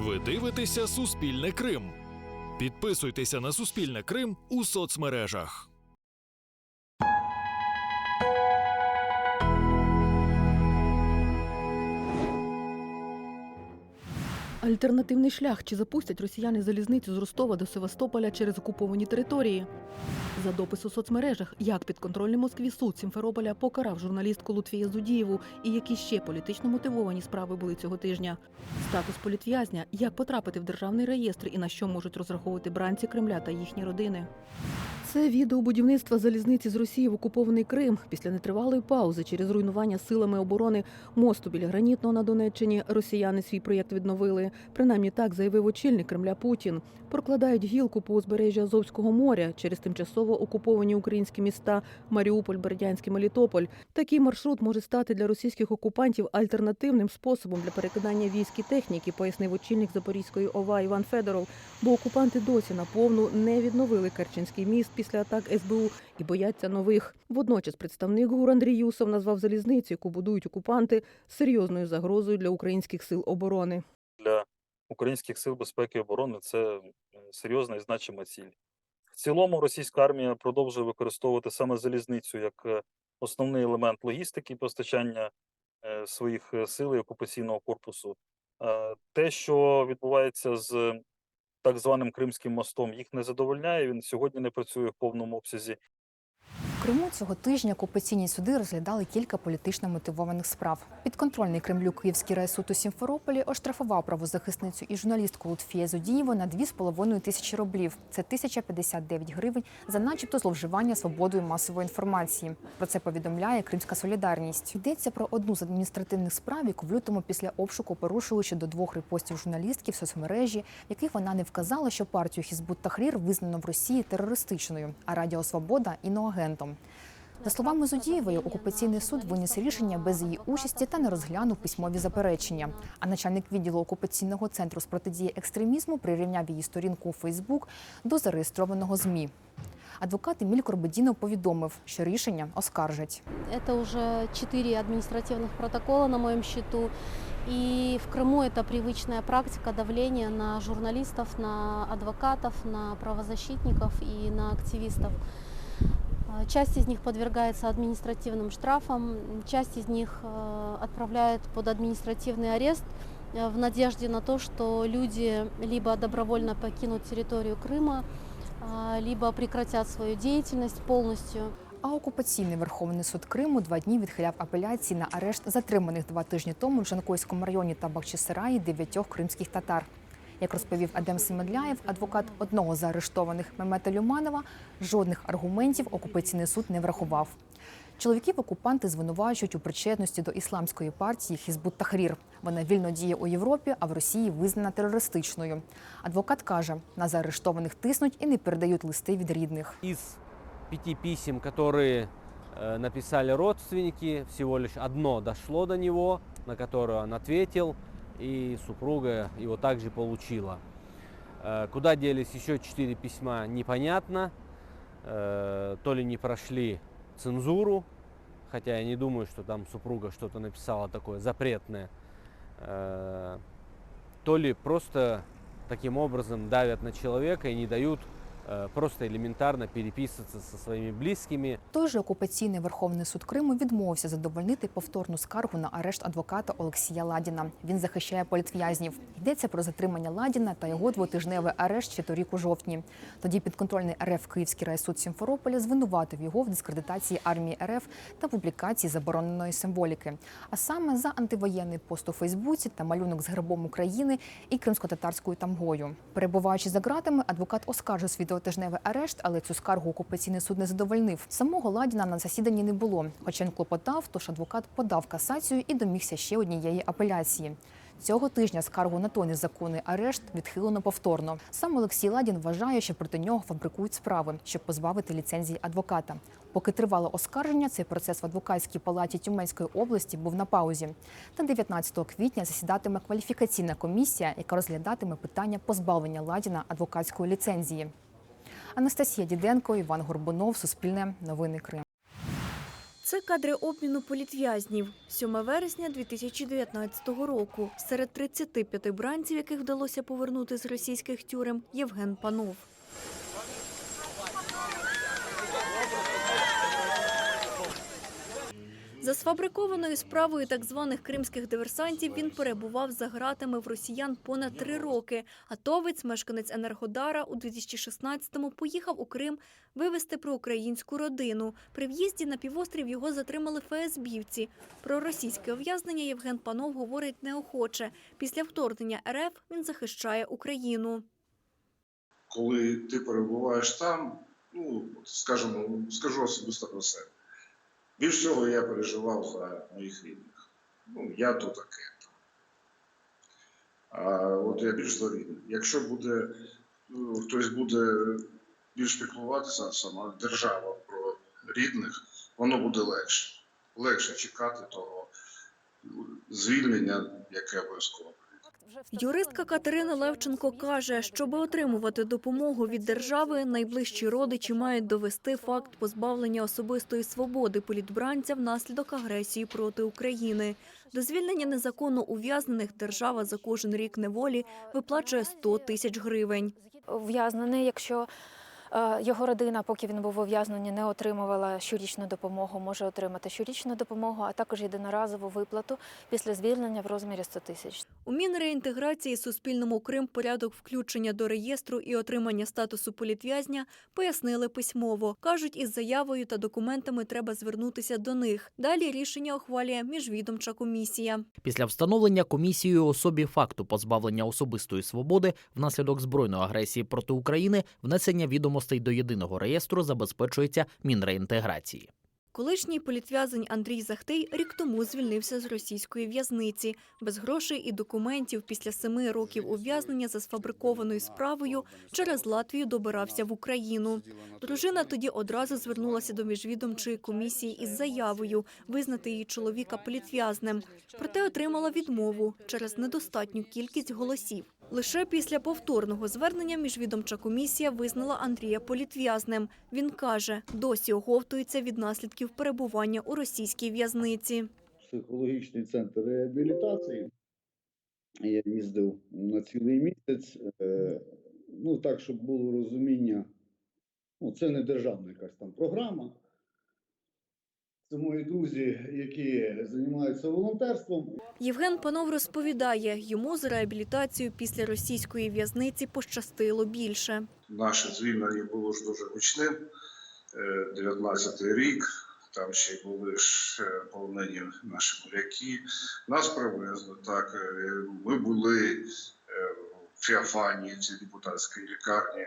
Ви дивитеся Суспільне Крим. Підписуйтеся на Суспільне Крим у соцмережах. Альтернативний шлях чи запустять росіяни залізницю з Ростова до Севастополя через окуповані території? За допис у соцмережах, як підконтрольний Москві суд Сімферополя покарав журналістку Лутфія Зудієву і які ще політично мотивовані справи були цього тижня. Статус політв'язня, як потрапити в державний реєстр і на що можуть розраховувати бранці Кремля та їхні родини. Це відео будівництва залізниці з Росії в окупований Крим після нетривалої паузи через руйнування силами оборони мосту біля гранітного на Донеччині. Росіяни свій проєкт відновили. Принаймні так заявив очільник Кремля Путін. Прокладають гілку по узбережжю Азовського моря через тимчасово окуповані українські міста Маріуполь, Бердянськ і Мелітополь. Такий маршрут може стати для російських окупантів альтернативним способом для перекидання військ і техніки, пояснив очільник Запорізької ОВА Іван Федоров. Бо окупанти досі наповну не відновили Керченський міст після атак СБУ і бояться нових. Водночас представник ГУР Андрій Юсов назвав залізницю, яку будують окупанти, серйозною загрозою для українських сил оборони. для українських сил безпеки і оборони це серйозна і значима ціль. В цілому російська армія продовжує використовувати саме залізницю як е, основний елемент логістики і постачання е, своїх е, сил і окупаційного корпусу. Е, Те, що відбувається з так званим Кримським мостом, їх не задовольняє. Він сьогодні не працює в повному обсязі. Криму цього тижня окупаційні суди розглядали кілька політично мотивованих справ. Підконтрольний Кремлю Київський райсуд у Сімферополі оштрафував правозахисницю і журналістку Лутфія Зудієву на 2,5 тисячі рублів. Це 1059 гривень за начебто зловживання свободою масової інформації. Про це повідомляє Кримська солідарність. Йдеться про одну з адміністративних справ, яку в лютому після обшуку порушили щодо двох репостів журналістки в соцмережі, яких вона не вказала, що партію Хізбут Тахрір визнано в Росії терористичною, а Радіо Свобода іноагентом. За словами Зудієвої, окупаційний суд виніс рішення без її участі та не розглянув письмові заперечення. А начальник відділу окупаційного центру з протидії екстремізму прирівняв її сторінку у Фейсбук до зареєстрованого ЗМІ. Адвокат Еміль Корбедінов повідомив, що рішення оскаржать. Это уже четыре административных протокола на моем счету. И в Крыму это привычная практика давления на журналистов, на адвокатов, на правозащитников и на активистов. А, Часть из них подвергается административным штрафам, часть из них э, отправляют под административный арест э, в надежде на то, что люди либо добровольно покинут территорию Крыма, а, либо прекратят свою деятельность полностью. А окупаційний Верховний суд Криму два дні відхиляв апеляції на арешт затриманих два тижні тому в Жанкойському районі та Бахчисараї дев'ятьох кримських татар. Як розповів Адем Семедляєв, адвокат одного з заарештованих Мемета Люманова, жодних аргументів окупаційний суд не врахував. Чоловіків окупанти звинувачують у причетності до ісламської партії Хізбут Тахрір. Вона вільно діє у Європі, а в Росії визнана терористичною. Адвокат каже, на заарештованих тиснуть і не передають листи від рідних. Из пяти писем, которые э, написали родственники, всего лишь одно дошло до него, на которое он ответил, и супруга его также получила. Э, Куда делись еще четыре письма, непонятно. Э, То ли не прошли цензуру, хотя я не думаю, что там супруга что-то написала такое запретное. Э, То ли просто таким образом давят на человека и не дают просто элементарно переписываться со своими близкими. Той же окупаційний Верховний суд Криму відмовився задовольнити повторну скаргу на арешт адвоката Олексія Ладіна. Він захищає політв'язнів. Йдеться про затримання Ладіна та його двотижневий арешт ще торік у жовтні. Тоді підконтрольний РФ Київський райсуд Сімферополя звинуватив його в дискредитації армії РФ та публікації забороненої символіки. А саме за антивоєнний пост у Фейсбуці та малюнок з гербом України і кримсько-татарською тамгою. Перебуваючи за ґратами, адвокат оскаржив свій двотижневий арешт, але цю скаргу окупаційний суд не задовольнив. Самого Ладіна на засіданні не було. Хоча він клопотав, тож адвокат подав касацію і домігся ще однієї апеляції. Цього тижня скаргу на той незаконний арешт відхилено повторно. Сам Олексій Ладін вважає, що проти нього фабрикують справи, щоб позбавити ліцензії адвоката. Поки тривало оскарження, цей процес в адвокатській палаті Тюменської області був на паузі. Та 19 квітня засідатиме кваліфікаційна комісія, яка розглядатиме питання позбавлення Ладіна адвокатської ліцензії. Анастасія Діденко, Іван Горбунов, Суспільне, Новини Крим. Це кадри обміну політв'язнів 7 вересня 2019 року. Серед 35 бранців, яких вдалося повернути з російських тюрем, Євген Панов. За сфабрикованою справою так званих кримських диверсантів він перебував за ґратами в росіян понад три роки. Атовець, мешканець Енергодара, у 2016-му поїхав у Крим вивезти проукраїнську родину. При в'їзді на півострів його затримали ФСБівці. Про російське ув'язнення Євген Панов говорить неохоче. Після вторгнення РФ він захищає Україну. коли ти перебуваєш там, ну, скажімо, скажу особисто про себе. Більш всього я переживав за моїх рідних. Ну, я то таке. А от я більш за рідних. Якщо буде, ну, хтось буде більш піклуватися, сама держава про рідних, воно буде легше. Легше чекати того звільнення, яке обов'язково. Юристка Катерина Левченко каже, щоб отримувати допомогу від держави, найближчі родичі мають довести факт позбавлення особистої свободи політбранця внаслідок агресії проти України. До звільнення незаконно ув'язнених держава за кожен рік неволі виплачує 100 тисяч гривень. ув'язнений, якщо його родина, поки він був ув'язнений, не отримувала щорічну допомогу, може отримати щорічну допомогу, а також єдиноразову виплату після звільнення в розмірі 100 тисяч. У Мінреінтеграції Суспільному Крим порядок включення до реєстру і отримання статусу політв'язня пояснили письмово. Кажуть, із заявою та документами треба звернутися до них. Далі рішення ухвалює міжвідомча комісія. Після встановлення комісією особі факту позбавлення особистої свободи внаслідок збройної агресії проти України внесення відомостей до єдиного реєстру забезпечується Мінреінтеграції. Колишній політв'язень Андрій Захтей рік тому звільнився з російської в'язниці. Без грошей і документів після семи років ув'язнення за сфабрикованою справою через Латвію добирався в Україну. Дружина тоді одразу звернулася до міжвідомчої комісії із заявою визнати її чоловіка політв'язнем. Проте отримала відмову через недостатню кількість голосів. Лише після повторного звернення міжвідомча комісія визнала Андрія політв'язнем. Він каже, досі оговтується від наслідків перебування у російській в'язниці. психологічний центр реабілітації. Я їздив на цілий місяць. е, Ну, так, щоб було розуміння, ну, це не державна якась там програма. Це мої друзі, які займаються волонтерством. Євген Панов розповідає, йому з реабілітацією після російської в'язниці пощастило більше. Наше звільнення було ж дуже гучним. Е, 19-й рік, там ще були ж е, полонені наші моряки. Нас привезли так. е, Ми були е, в Феофанії, цій депутатській лікарні.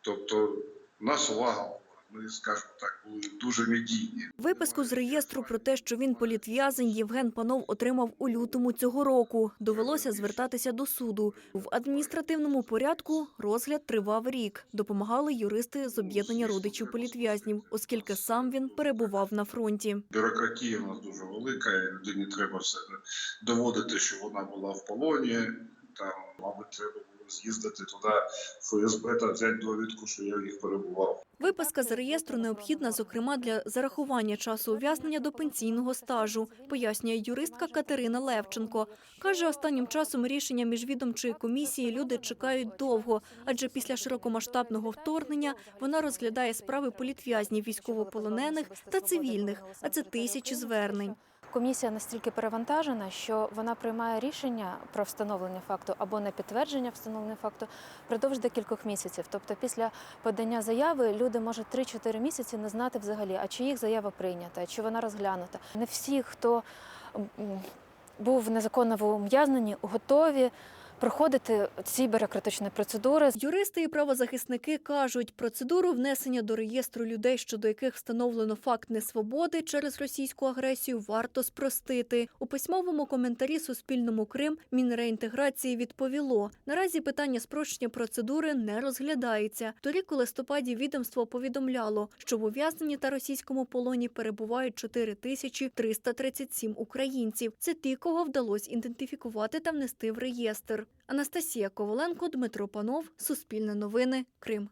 Тобто, нас увага. Ми, скажімо так, були дуже медійні. Виписку з реєстру про те, що він політв'язень, Євген Панов отримав у лютому цього року. Довелося звертатися до суду. В адміністративному порядку розгляд тривав рік. Допомагали юристи з об'єднання родичів політв'язнів, оскільки сам він перебував на фронті. Бюрократія у нас дуже велика, і людині треба все доводити, що вона була в полоні. Там, мабуть, треба було з'їздити туди ФСБ та взяти довідку, що я в їх перебував. Виписка з реєстру необхідна, зокрема, для зарахування часу ув'язнення до пенсійного стажу, пояснює юристка Катерина Левченко. Каже, останнім часом рішення міжвідомчої комісії люди чекають довго, адже після широкомасштабного вторгнення вона розглядає справи політв'язнів, військовополонених та цивільних, а це тисячі звернень. Комісія настільки перевантажена, що вона приймає рішення про встановлення факту або на підтвердження встановлення факту впродовж декількох місяців. Тобто, після подання заяви люди можуть 3-4 місяці не знати взагалі, а чи їх заява прийнята, чи вона розглянута. Не всі, хто був незаконно в ув'язненні, готові проходити ці бюрократичні процедури. Юристи і правозахисники кажуть, процедуру внесення до реєстру людей, щодо яких встановлено факт несвободи через російську агресію, варто спростити. У письмовому коментарі Суспільному Крим Мінреінтеграції відповіло: наразі питання спрощення процедури не розглядається. Торік у листопаді відомство повідомляло, що в ув'язненні та російському полоні перебувають 4337 українців. Це ті, кого вдалося ідентифікувати та внести в реєстр. Анастасія Коваленко, Дмитро Панов, Суспільне новини, Крим.